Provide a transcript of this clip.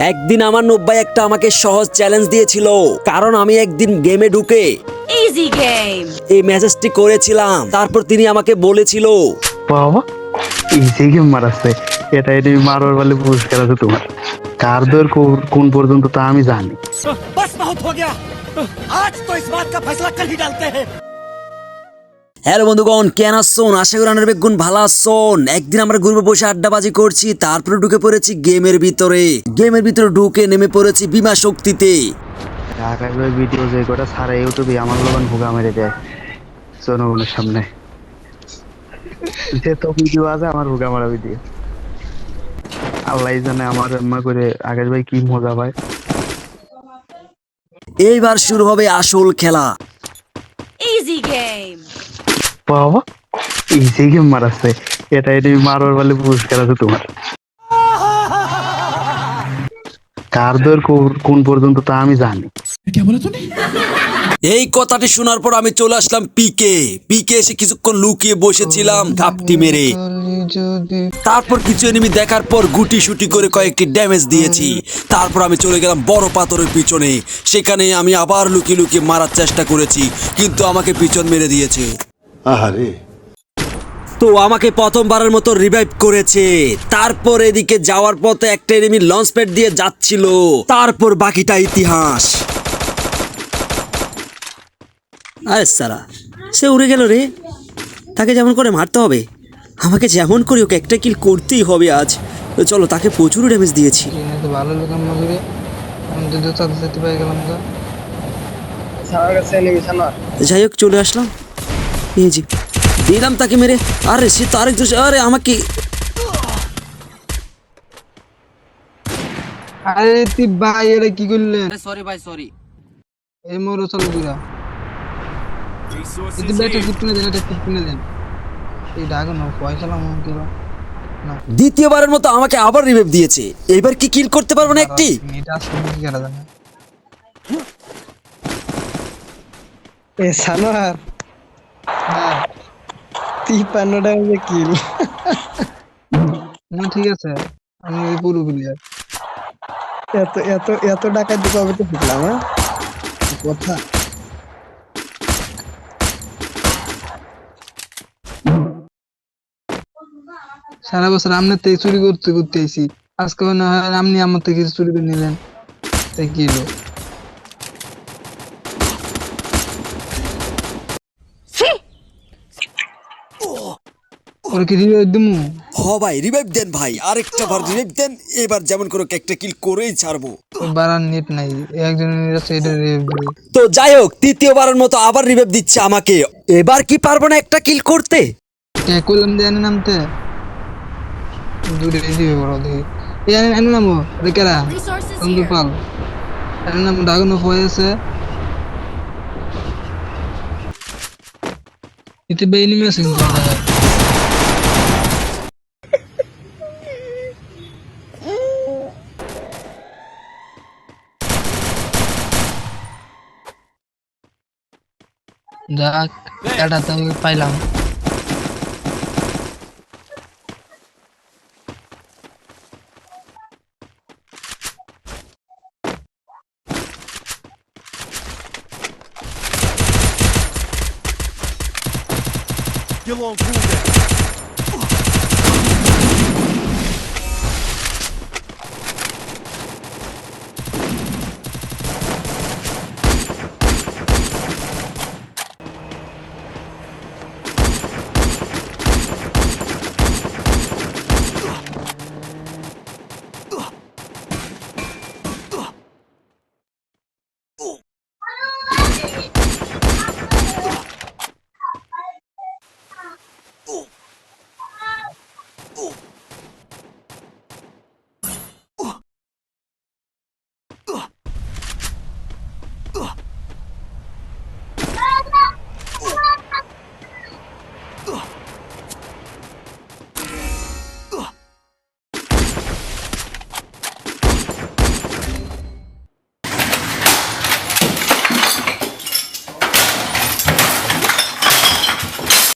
একদিন আমার নব্বাই একটা আমাকে সহজ চ্যালেঞ্জ দিয়েছিল। কারণ আমি একদিন গেমে ঢুকে ইজি গেম এই মেসেজটি করেছিলাম। তারপর তিনি আমাকে বলেছিল বাবা ইজি গেম এটা এটা মারবার বলে পুরস্কার আছে তোমার। কার দৌড় কোন পর্যন্ত তা আমি জানি। বাস বহুত হো আজ তো ইস বাত কা ফয়সলা হি ডালতে হ্যায়। হ্যালো বন্ধুগণ কেন আসছন? আশা করি আনার বেগুন ভালো আসছন একদিন আমরা গ্রুপে বসে আড্ডাবাজি করছি তারপরে ঢুকে পড়েছি গেমের ভিতরে। গেমের ভিতরে ঢুকে নেমে পড়েছি বিমা শক্তিতে। আকাশ ভাই ভিডিও যে কটা সারা ইউটিউবে আমার লোকান ভুগা মেরে দেয়। জনগণের সামনে। যে তো ভিডিও আছে আমার ভুগা মারা ভিডিও আল্লাহ জানে আমার এম্মা করে আকাশ ভাই কি মজা পায়। এইবার শুরু হবে আসল খেলা। Easy game. বাবা ইসে গেম মারাচ্ছে এটা এটা মারবার বলে পুরস্কার আছে তোমার। কার দর কোন পর্যন্ত তা আমি জানি। এই কথাটি শোনার পর আমি চলে আসলাম পিকে পিকে এসে কিছুক্ষণ লুকিয়ে বসেছিলাম ধাপটি মেরে। তারপর কিছু এনিমি দেখার পর গুটি শুটি করে কয়েকটি ড্যামেজ দিয়েছি। তারপর আমি চলে গেলাম বড় পাথরের পিছনে। সেখানে আমি আবার লুকিয়ে লুকিয়ে মারার চেষ্টা করেছি কিন্তু আমাকে পিছন মেরে দিয়েছে। আহারে। তো আমাকে প্রথমবারের মতো রিভাইভ করেছে। তারপর এদিকে যাওয়ার পথে একটা এনিমি লঞ্চ প্যাড দিয়ে যাচ্ছিল। তারপর বাকিটা ইতিহাস। আরে সারা সে উড়ে গেল রে। তাকে যেমন করে মারতে হবে আমাকে যেমন করে ওকে একটা কিল করতেই হবে আজ। চলো তাকে প্রচুর ড্যামেজ দিয়েছি। ভালো লোক আমরা আমি তো দোকান যেতে পাই গেলাম তো। যাই হোক চলে আসলাম। এই দিলাম তাকে মেরে। আরে সে তো আরেক দোষ আরে আমাকে আরে তুই ভাই এটা কি করলেন সরি ভাই সরি এই মোর চলো ব্যাটা টিপ কিনে দেন এটা টিপ কিনে দেন। এই না পয়সা লাম দ্বিতীয়বারের মতো আমাকে আবার রিভাইভ দিয়েছে। এবার কি কিল করতে পারব না একটি? এটা শুনে কি করা জানে? এ সানোয়ার হ্যাঁ তিপ্পান্নটা যে কিল না ঠিক আছে। আমি পুরো প্লেয়ার এত এত এত টাকা দিয়ে কবে তো শিখলাম হ্যাঁ? কথা। সারা বছর আপনার থেকে চুরি করতে করতে আইছি। আজকে মনে হয় আপনি আমার থেকে কিছু চুরি করে নিলেন। তাই কি হলো? ওর কি রিভাইভ দিমু হ ভাই রিভাইভ দেন ভাই আরেকটা বার রিভাইভ দেন এবার যেমন করে একটা কিল করেই ছাড়বো। বাড়ার নেট নাই একজনের আছে এটা রিভাইভ দিবে। তো যাই হোক তৃতীয়বারের মতো আবার রিভাইভ দিচ্ছে আমাকে। এবার কি পারব না একটা কিল করতে? কইলাম দেন নামতে? দূরে দিবে বড় দেখি। এই এনে এনে নামো তন্দু পাল। এনে নাম ডাগনো হয়েছে ইতে বেইনি মেসিং যা এটা তো পাইলাম Kill on cooldown. Ooh.